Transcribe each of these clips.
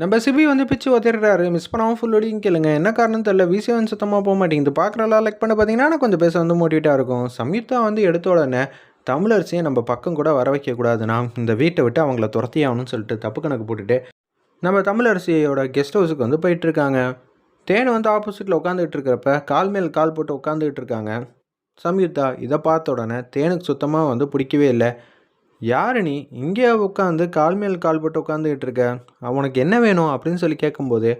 நம்ம சிபி வந்து பிச்சு ஒத்திடுறாரு. மிஸ் பண்ணாமல் ஃபுல் ஒடியும் கேளுங்க. என்ன காரணம் தெரியல. விசி வந்து சுத்தமாக போக மாட்டேங்குது. பார்க்குறலாம் லைக் பண்ண பார்த்தீங்கன்னா கொஞ்சம் பேச வந்து மோட்டிவேட்டாக இருக்கும். சம்யுக்தா வந்து எடுத்த உடனே தமிழரசியை நம்ம பக்கம் கூட வர வைக்கக்கூடாதுண்ணா இந்த வீட்டை விட்டு அவங்கள துரத்தி ஆகணும்னு சொல்லிட்டு தப்பு கணக்கு போட்டுட்டு நம்ம தமிழரசியோட கெஸ்ட் ஹவுஸுக்கு வந்து போயிட்டுருக்காங்க தேன் வந்து ஆப்போசிட்டில் உட்காந்துக்கிட்டு இருக்கிறப்ப கால் மேல் கால் போட்டு உட்காந்துக்கிட்டு இருக்காங்க. சம்யுக்தா இதை பார்த்த உடனே தேனுக்கு சுத்தமாக வந்து பிடிக்கவே இல்லை. யார் நீ? இங்கே உட்காந்து கால் மேல் கால் போட்டு உட்காந்துக்கிட்டு இருக்க. உனக்கு என்ன வேணும் அப்படின்னு சொல்லி கேட்கும்போது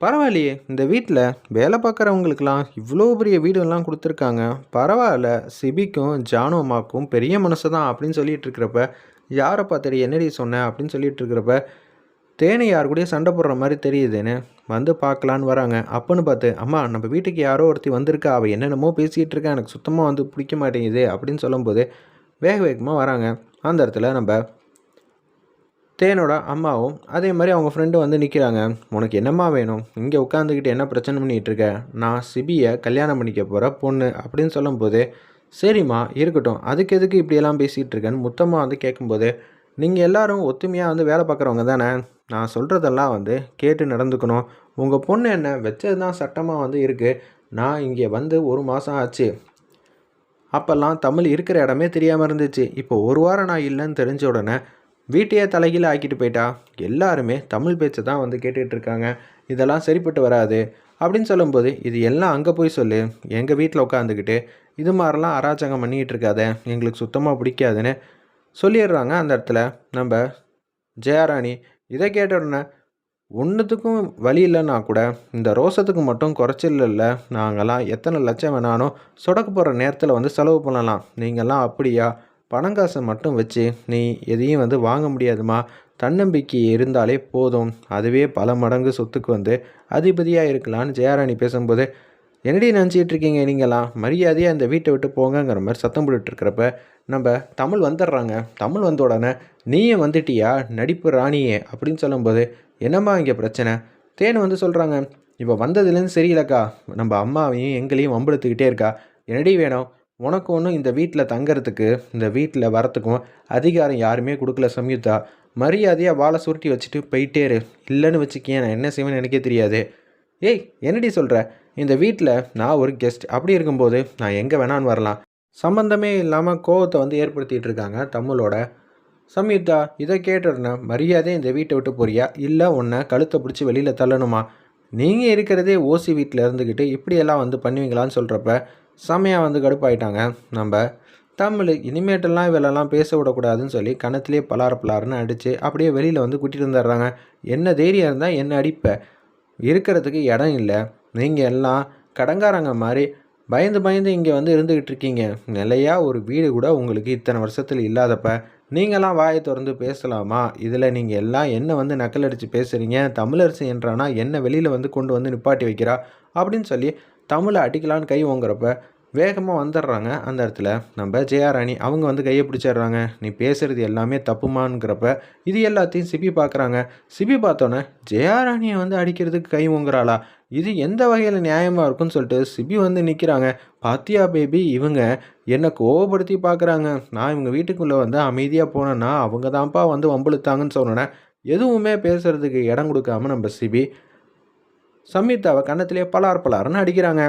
பரவாயில்லையே இந்த வீட்டில் வேலை பார்க்குறவங்களுக்கெல்லாம் இவ்வளோ பெரிய வீடெல்லாம் கொடுத்துருக்காங்க. பரவாயில்ல சிபிக்கும் ஜானு அம்மாக்கும் பெரிய மனசு தான் அப்படின்னு சொல்லிட்டு இருக்கிறப்ப யாரை பார்த்துட்டு என்னடி சொன்னேன் அப்படின்னு சொல்லிட்டு இருக்கிறப்ப தேனை யார் கூடயும் சண்டை போடுற மாதிரி தெரியுதுன்னு வந்து பார்க்கலான்னு வராங்க. அப்போன்னு பார்த்து அம்மா நம்ம வீட்டுக்கு யாரோ ஒருத்தி வந்திருக்கா அவள் என்னென்னமோ பேசிகிட்டு இருக்கா எனக்கு சுத்தமாக வந்து பிடிக்க மாட்டேங்குது அப்படின்னு சொல்லும்போது வேக வேகமாக வராங்க. அந்த இடத்துல நம்ம தேனோட அம்மாவும் அதே மாதிரி அவங்க ஃப்ரெண்டும் வந்து நிற்கிறாங்க உனக்கு என்னம்மா வேணும்? இங்கே உட்காந்துக்கிட்டு என்ன பிரச்சனை பண்ணிகிட்டு இருக்க? நான் சிபியை கல்யாணம் பண்ணிக்க போகிற பொண்ணு அப்படின்னு சொல்லும்போது சரிம்மா இருக்கட்டும். அதுக்கு எதுக்கு இப்படியெல்லாம் பேசிகிட்டு இருக்கேன்னு முத்தமாக வந்து கேட்கும்போது நீங்கள் எல்லோரும் ஒத்துமையாக வந்து வேலை பார்க்குறவங்க தானே? நான் சொல்கிறதெல்லாம் வந்து கேட்டு நடந்துக்கணும். உங்கள் பொண்ணு என்ன வச்சது தான் சட்டமாக வந்து இருக்குது நான் இங்கே வந்து ஒரு மாதம் ஆச்சு. அப்போல்லாம் தமிழ் இருக்கிற இடமே தெரியாமல் இருந்துச்சு. இப்போ ஒரு வாரம் நான் இல்லைன்னு தெரிஞ்ச உடனே வீட்டையே தலைகீழ ஆக்கிட்டு போயிட்டா? எல்லாருமே தமிழ் பேச்சை தான் வந்து கேட்டுகிட்டு இருக்காங்க. இதெல்லாம் சரிப்பட்டு வராது. அப்படின்னு சொல்லும்போது இது எல்லாம் அங்கே போய் சொல்லு. எங்கள் வீட்டில் உட்காந்துக்கிட்டு இது மாதிரிலாம் அராஜகம் பண்ணிக்கிட்டு இருக்காத. எங்களுக்கு சுத்தமாக பிடிக்காதுன்னு சொல்லிடுறாங்க அந்த இடத்துல. நம்ம ஜெயராணி இதை கேட்ட உடனே ஒன்றுத்துக்கும் வழி இல்லைன்னா கூட இந்த ரோசத்துக்கு மட்டும் குறைச்சல் இல்லை. நாங்கள்லாம் எத்தனை லட்சம் வேணாலும் சொடக்கு போகிற நேரத்தில் வந்து செலவு பண்ணலாம். நீங்கள்லாம் அப்படியா? பணம் காசை மட்டும் வச்சு நீ எதையும் வந்து வாங்க முடியாதுமா? தன்னம்பிக்கை இருந்தாலே போதும். அதுவே பல மடங்கு சொத்துக்கு வந்து அதிபதியாக இருக்கலான்னு ஜெயாராணி பேசும்போது என்னடி நினச்சிட்டு இருக்கீங்க நீங்களாம் மரியாதையாக அந்த வீட்டை விட்டு போங்கங்கிற மாதிரி சத்தம் போட்டுட்டு இருக்கிறப்ப நம்ம தமிழ் வந்துடுறாங்க. தமிழ் வந்த உடனே நீயே வந்துட்டியா? நடிப்பு ராணியே அப்படின்னு சொல்லும்போது என்னம்மா இங்கே பிரச்சனை? தேன் வந்து சொல்கிறாங்க இப்போ வந்ததுலேருந்து சரியில்லக்கா. நம்ம அம்மாவையும் எங்களையும் வம்பெடுத்துக்கிட்டே இருக்கா. என்னடி வேணும்? உனக்கு ஒன்றும் இந்த வீட்டில் தங்கிறதுக்கு இந்த வீட்டில் வரத்துக்கும் அதிகாரம் யாருமே கொடுக்கல சம்யுக்தா. மரியாதையாக வாழை சுருட்டி வச்சுட்டு போயிட்டே இரு. இல்லைன்னு வச்சுக்கேன். நான் என்ன செய்வேன்னு எனக்கே தெரியாது. ஏய் என்னடி சொல்கிற இந்த வீட்டில் நான் ஒரு கெஸ்ட் அப்படி இருக்கும்போது நான் எங்கே வேணான்னு வரலாம். சம்மந்தமே இல்லாமல் கோவத்தை வந்து ஏற்படுத்திகிட்டு இருக்காங்க தமிழோட. சம்யுக்தா இதை கேட்டுருன மரியாதை இந்த வீட்டை விட்டு போறியா? இல்லை உன்னை கழுத்தை பிடிச்சி வெளியில் தள்ளணுமா? நீங்கள் இருக்கிறதே ஓசி வீட்டில் இருந்துக்கிட்டு இப்படியெல்லாம் வந்து பண்ணுவீங்களான்னு சொல்கிறப்ப செமையாக வந்து கடுப்பாயிட்டாங்க. நம்ம தமிழ் இனிமேட்டெல்லாம் இவளெல்லாம் பேச விடக்கூடாதுன்னு சொல்லி கணத்துலேயே பலார பலாருன்னு அடித்து அப்படியே வெளியில் வந்து கூட்டிகிட்டு வந்துடுறாங்க. என்ன தைரியம் இருந்தால் என்ன அடிப்ப? இருக்கிறதுக்கு இடம் இல்லை. நீங்கள் எல்லாம் கடங்காரங்க மாதிரி பயந்து பயந்து இங்கே வந்து இருந்துக்கிட்டு இருக்கீங்க. நிலையாக ஒரு வீடு கூட உங்களுக்கு இத்தனை வருஷத்தில் இல்லாதப்ப நீங்களாம் வாயை திறந்து பேசலாமா? இதில் நீங்கள் எல்லாம் என்ன வந்து நக்கலடித்து பேசுகிறீங்க தமிழரசு என்றானா என்ன வெளியில் வந்து கொண்டு வந்து நிப்பாட்டி வைக்கிறா? அப்படின்னு சொல்லி தமிழை அடிக்கலான்னு கை ஓங்குறப்ப வேகமாக வந்துடுறாங்க. அந்த இடத்துல நம்ம ஜெயாராணி அவங்க வந்து கையை பிடிச்சிடுறாங்க. நீ பேசுகிறது எல்லாமே தப்புமானுங்கிறப்ப இது எல்லாத்தையும் சிபி பார்க்குறாங்க சிபி பார்த்தோன்னே ஜெயாராணியை வந்து அடிக்கிறதுக்கு கை ஓங்குறாளா? இது எந்த வகையில் நியாயமாக இருக்குன்னு சொல்லிட்டு சிபி வந்து நிற்கிறாங்க பாத்தியா பேபி இவங்க என்னை கோவப்படுத்தி பார்க்குறாங்க நான் இவங்க வீட்டுக்குள்ளே வந்து அமைதியாக போனேன்னா அவங்க தான்ப்பா வந்து வம்புழுத்தாங்கன்னு சொன்னோன்னே எதுவுமே பேசுகிறதுக்கு இடம் கொடுக்காம நம்ம சிபி சம்யுக்தாவை கன்னத்திலே பலார் பலார்னு அடிக்கிறாங்க.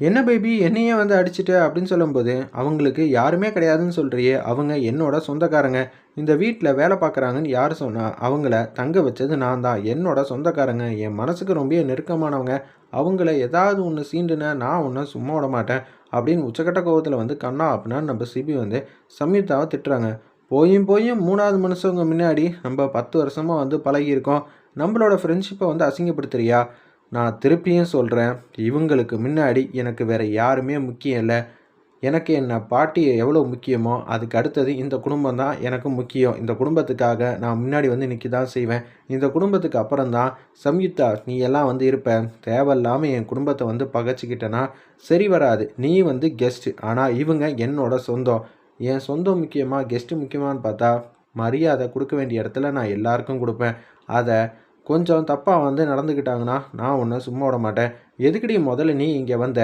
என்ன பேபி என்னையே வந்து அடிச்சிட்ட? அப்படின்னு சொல்லும்போது அவங்களுக்கு யாருமே கிடையாதுன்னு சொல்கிறியே அவங்க என்னோட சொந்தக்காரங்க. இந்த வீட்டில் வேலை பார்க்குறாங்கன்னு யார் சொன்னால் அவங்கள தங்க வச்சது நான் தான். என்னோட சொந்தக்காரங்க என் மனசுக்கு ரொம்ப நெருக்கமானவங்க. அவங்கள ஏதாவது ஒன்று சீண்டுன நான் ஒன்றும் சும்மா விட மாட்டேன். அப்படின்னு உச்சக்கட்ட கோபத்தில் வந்து கண்ணா அப்படின்னா நம்ம சிபி வந்து சம்யுக்தாவை திட்டுறாங்க. போயும் போயும் மூணாவது மனுஷங்க முன்னாடி நம்ம பத்து வருஷமாக வந்து பழகியிருக்கோம். நம்மளோட ஃப்ரெண்ட்ஷிப்பை வந்து அசிங்கப்படுத்துறியா? நான் திருப்பியும் சொல்கிறேன் இவங்களுக்கு முன்னாடி எனக்கு வேறு யாருமே முக்கியம் இல்லை. எனக்கு என்ன பாட்டி எவ்வளோ முக்கியமோ அதுக்கு அடுத்தது இந்த குடும்பம் தான் எனக்கு முக்கியம். இந்த குடும்பத்துக்காக நான் முன்னாடி வந்து நிற்க தான் செய்வேன். இந்த குடும்பத்துக்கு அப்புறம் தான் சம்யுக்தா நீ எல்லாம் வந்து இருப்ப. தேவையில்லாமல் என் குடும்பத்தை வந்து பகைச்சிக்கிட்டேன்னா சரி வராது. நீ வந்து கெஸ்ட்டு ஆனால் இவங்க என்னோட சொந்தம். என் சொந்தம் முக்கியமாக கெஸ்ட்டு முக்கியமானு பார்த்தா மரியாதை கொடுக்க வேண்டிய இடத்துல நான் எல்லாருக்கும் கொடுப்பேன். அதை கொஞ்சம் தப்பாக வந்து நடந்துக்கிட்டாங்கன்னா நான் ஒன்று சும்மா விட மாட்டேன். எதுக்கடி முதல்ல நீ இங்கே வந்த?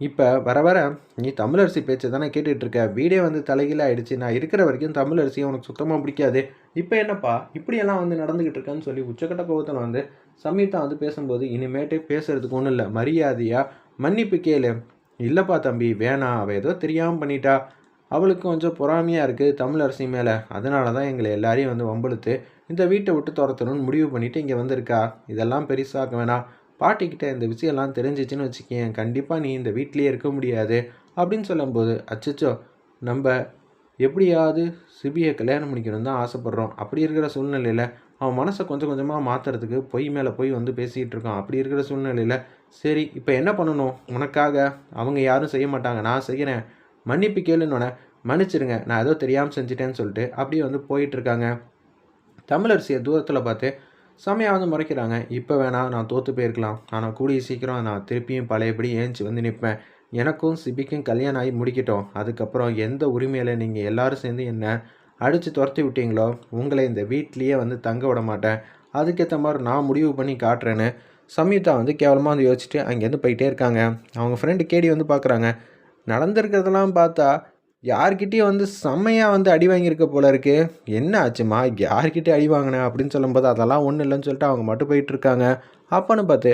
இப்போ வர வர நீ தமிழரசி பேச்சை தானே கேட்டுட்ருக்க வீடே வந்து தலைகீழ ஆகிடுச்சு நான் இருக்கிற வரைக்கும் தமிழரசி உனக்கு சுத்தமாக பிடிக்காது. இப்போ என்னப்பா? இப்படியெல்லாம் வந்து நடந்துக்கிட்டு இருக்கேன்னு சொல்லி உச்சக்கட்ட கோபத்தில் வந்து சம்யுக்தா வந்து பேசும்போது இனிமேட்டு பேசுறதுக்கு ஒன்றும் இல்லை. மரியாதையாக மன்னிப்பு கேளு. இல்லைப்பா தம்பி வேணாம் அவள் ஏதோ தெரியாமல் பண்ணிட்டா. அவளுக்கு கொஞ்சம் பொறாமையாக இருக்குது தமிழரசி மேலே. அதனால தான் எங்களை எல்லாரையும் வந்து வம்பளுத்து இந்த வீட்டை விட்டு துரத்தணும்னு முடிவு பண்ணிவிட்டு இங்கே வந்திருக்கா? இதெல்லாம் பெருசாக வேணாம். பாட்டிக்கிட்ட இந்த விஷயம்லாம் தெரிஞ்சிச்சுன்னு வச்சுக்கேன் கண்டிப்பாக நீ இந்த வீட்டிலேயே இருக்க முடியாது அப்படின்னு சொல்லும்போது அச்சச்சோ நம்ம எப்படியாவது சிபியை கல்யாணம் பண்ணிக்கணும் தான் ஆசைப்பட்றோம். அப்படி இருக்கிற சூழ்நிலையில் அவன் மனசை கொஞ்சம் கொஞ்சமாக மாற்றுறதுக்கு பொய் மேலே போய் வந்து பேசிகிட்டு இருக்கான். அப்படி இருக்கிற சூழ்நிலையில் சரி இப்போ என்ன பண்ணணும்? உனக்காக அவங்க யாரும் செய்ய மாட்டாங்க. நான் செய்கிறேன் மன்னிப்பு கேளுன்னு மன்னிச்சிருங்க. நான் ஏதோ தெரியாமல் செஞ்சிட்டேன்னு சொல்லிட்டு அப்படியே வந்து போயிட்டுருக்காங்க தமிழரசியை தூரத்தில் பார்த்து செமையாவது முறைக்கிறாங்க. இப்போ வேணாம் நான் தோற்று போயிருக்கலாம். ஆனால் கூடிய சீக்கிரம் நான் திருப்பியும் பழையபடி ஏஞ்சி வந்து நிற்பேன். எனக்கும் சிபிக்கும் கல்யாணம் ஆகி முடிக்கட்டும். அதுக்கப்புறம் எந்த உரிமையில் நீங்கள் எல்லாரும் சேர்ந்து என்ன அடித்து துரத்தி விட்டீங்களோ உங்களை இந்த வீட்லேயே வந்து தங்க விட மாட்டேன். அதுக்கேற்ற மாதிரி நான் முடிவு பண்ணி காட்டுறேன்னு சம்யுக்தா வந்து கேவலமாக வந்து யோசிச்சுட்டு அங்கேருந்து போயிட்டே இருக்காங்க. அவங்க ஃப்ரெண்டு கேடி வந்து பார்க்குறாங்க. நடந்திருக்கிறதெல்லாம் பார்த்தா யார்கிட்டயும் வந்து செம்மையாக வந்து அடி வாங்கியிருக்க போல இருக்கு. என்ன ஆச்சுமா? யார்கிட்ட அடி வாங்கினேன் அப்படின்னு சொல்லும்போது அதெல்லாம் ஒன்றும் இல்லைன்னு சொல்லிட்டு அவங்க மட்டும் போயிட்டுருக்காங்க. இருக்காங்க பார்த்து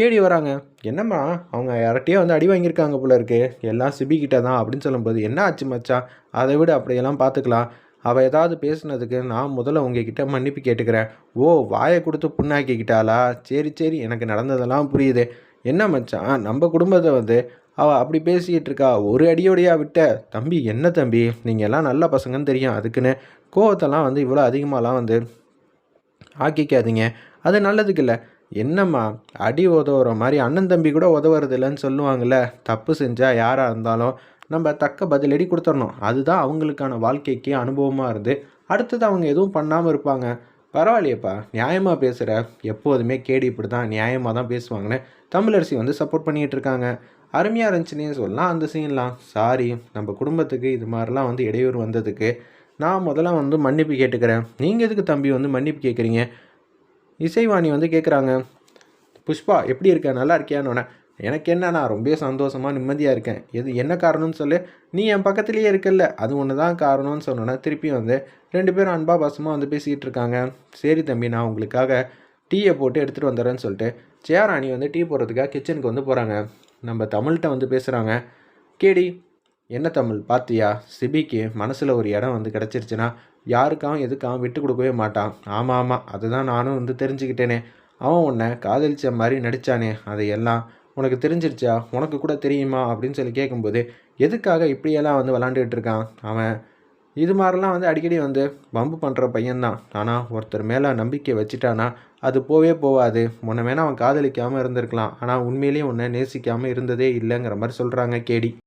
கேடி வராங்க. என்னம்மா? அவங்க யார்கிட்டயே வந்து அடி வாங்கியிருக்காங்க போல இருக்கு. எல்லாம் சிபிக்கிட்ட தான் அப்படின்னு சொல்லும்போது என்ன ஆச்சு மச்சா? அதை விட அப்படியெல்லாம் பார்த்துக்கலாம். அவள் ஏதாவது பேசுனதுக்கு நான் முதல்ல உங்ககிட்ட மன்னிப்பு கேட்டுக்கிறேன். ஓ வாயை கொடுத்து புண்ணாக்கிக்கிட்டாளா? சரி சரி எனக்கு நடந்ததெல்லாம் புரியுது. என்ன மச்சான் நம்ம குடும்பத்தை வந்து அவள் அப்படி பேசிக்கிட்டு இருக்கா. ஒரு அடியோடையா விட்ட. தம்பி என்ன தம்பி? நீங்கள் எல்லாம் நல்ல பசங்கன்னு தெரியும். அதுக்குன்னு கோவத்தெல்லாம் வந்து இவ்வளோ அதிகமாகலாம் வந்து ஆக்கிக்காதீங்க. அது நல்லதுக்கு இல்லை. என்னம்மா? அடி உதவுற மாதிரி அண்ணன் தம்பி கூட உதவுறது இல்லைன்னு சொல்லுவாங்கள்ல தப்பு செஞ்சால் யாராக இருந்தாலும் நம்ம தக்க பதிலடி கொடுத்துடணும். அதுதான் அவங்களுக்கான வாழ்க்கைக்கு அனுபவமாக இருந்து அடுத்தது அவங்க எதுவும் பண்ணாமல் இருப்பாங்க. பரவாயில்லையப்பா. நியாயமாக பேசுகிற எப்போதுமே கேடி இப்படி தான் நியாயமாக தான் பேசுவாங்கன்னு தமிழரசி வந்து சப்போர்ட் பண்ணிகிட்டு இருக்காங்க. அருமையாக இருந்துச்சுன்னே சொல்லலாம். அந்த சீன்லாம் சாரி நம்ம குடும்பத்துக்கு இது மாதிரிலாம் வந்து இடையூறு வந்ததுக்கு நான் முதல்ல வந்து மன்னிப்பு கேட்டுக்கிறேன். நீங்கள் எதுக்கு தம்பி வந்து மன்னிப்பு கேட்குறீங்க இசைவாணி வந்து கேட்குறாங்க புஷ்பா எப்படி இருக்க? நல்லா இருக்கியான்னு எனக்கு என்ன நான் ரொம்ப சந்தோஷமாக நிம்மதியாக இருக்கேன். எது என்ன காரணம்னு சொல்லு. நீ என் பக்கத்துலேயே இருக்கல்ல. அது ஒன்று தான் காரணம்னு சொன்னோன்னா திருப்பி வந்து ரெண்டு பேரும் அன்பா பாசமாக வந்து பேசிக்கிட்டு இருக்காங்க. சரி தம்பி நான் உங்களுக்காக டீயை போட்டு எடுத்துகிட்டு வந்துடுறேன்னு சொல்லிட்டு சேராணி வந்து டீ போடுறதுக்காக கிச்சனுக்கு வந்து போகிறாங்க நம்ம தமிழ்கிட்ட வந்து பேசுகிறாங்க கேடி என்ன தமிழ்? பாத்தியா? சிபிக்கு மனசில் ஒரு இடம் வந்து கிடச்சிருச்சுன்னா யாருக்காகவும் எதுக்காகவும் விட்டு கொடுக்கவே மாட்டான். ஆமாம் ஆமாம் அதுதான் நானும் வந்து தெரிஞ்சுக்கிட்டேனே. அவன் உன்னை காதலிச்ச மாதிரி நடித்தானே அதையெல்லாம் உனக்கு தெரிஞ்சிருச்சா? உனக்கு கூட தெரியுமா? அப்படின்னு சொல்லி கேட்கும்போது எதுக்காக இப்படியெல்லாம் வந்து விளாண்டுக்கிட்டு இருக்கான்? அவன் இது மாதிரிலாம் வந்து அடிக்கடி வந்து பம்பு பண்ணுற பையன்தான். ஆனால் ஒருத்தர் மேலே நம்பிக்கை வச்சுட்டானா அது போவே போகாது உன்னை வேணால் அவன் காதலிக்காமல் இருந்திருக்கலாம். ஆனால் உண்மையிலேயே உன்னை நேசிக்காமல் இருந்ததே இல்லைங்கிற மாதிரி சொல்கிறாங்க கேடி.